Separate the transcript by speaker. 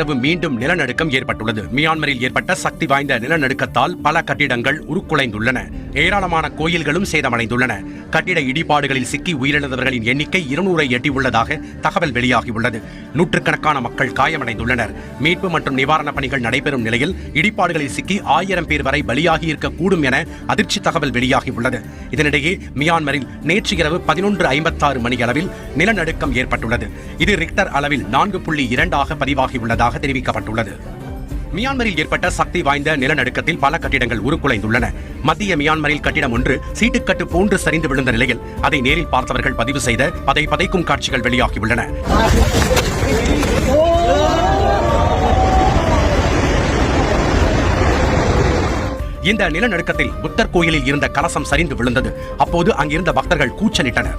Speaker 1: நேற்றிரவு மீண்டும் நிலநடுக்கம் ஏற்பட்டுள்ளது. மியான்மரில் ஏற்பட்ட சக்தி வாய்ந்த நிலநடுக்கத்தால் பல கட்டிடங்கள் உருக்குலைந்துள்ளன. ஏராளமான கோயில்களும் சேதமடைந்துள்ளன. கட்டிட இடிபாடுகளில் சிக்கி உயிரிழந்தவர்களின் எண்ணிக்கை இருநூறை எட்டியுள்ளதாக தகவல் வெளியாகியுள்ளது. நூற்றுக்கணக்கான மக்கள் காயமடைந்துள்ளனர். மீட்பு மற்றும் நிவாரணப் பணிகள் நடைபெறும் நிலையில் இடிபாடுகளில் சிக்கி ஆயிரம் பேர் வரை பலியாகி இருக்கக்கூடும் என அதிர்ச்சி தகவல் வெளியாகியுள்ளது. இதனிடையே மியான்மரில் நேற்று இரவு பதினொன்று ஐம்பத்தாறு மணி அளவில் நிலநடுக்கம் ஏற்பட்டுள்ளது. இது ரிக்டர் அளவில் நான்கு புள்ளி இரண்டாக பதிவாகியுள்ளதாக தெரிவிக்கப்பட்டுள்ளது. மியான்மரில் ஏற்பட்ட சக்தி வாய்ந்த நிலநடுக்கத்தில் பல கட்டிடங்கள் உருக்குலைந்துள்ளன. மத்திய மியான்மரில் கட்டிடம் ஒன்று சீட்டுக்கட்டு போன்று சரிந்து விழுந்த நிலையில் அதை நேரில் பார்த்தவர்கள் பதிவு செய்த அதை பதைக்கும் காட்சிகள் வெளியாகியுள்ளன. இந்த நிலநடுக்கத்தில் புத்தர் கோயிலில் இருந்த கலசம் சரிந்து விழுந்தது. அப்போது அங்கிருந்த பக்தர்கள் கூச்சலிட்டனர்.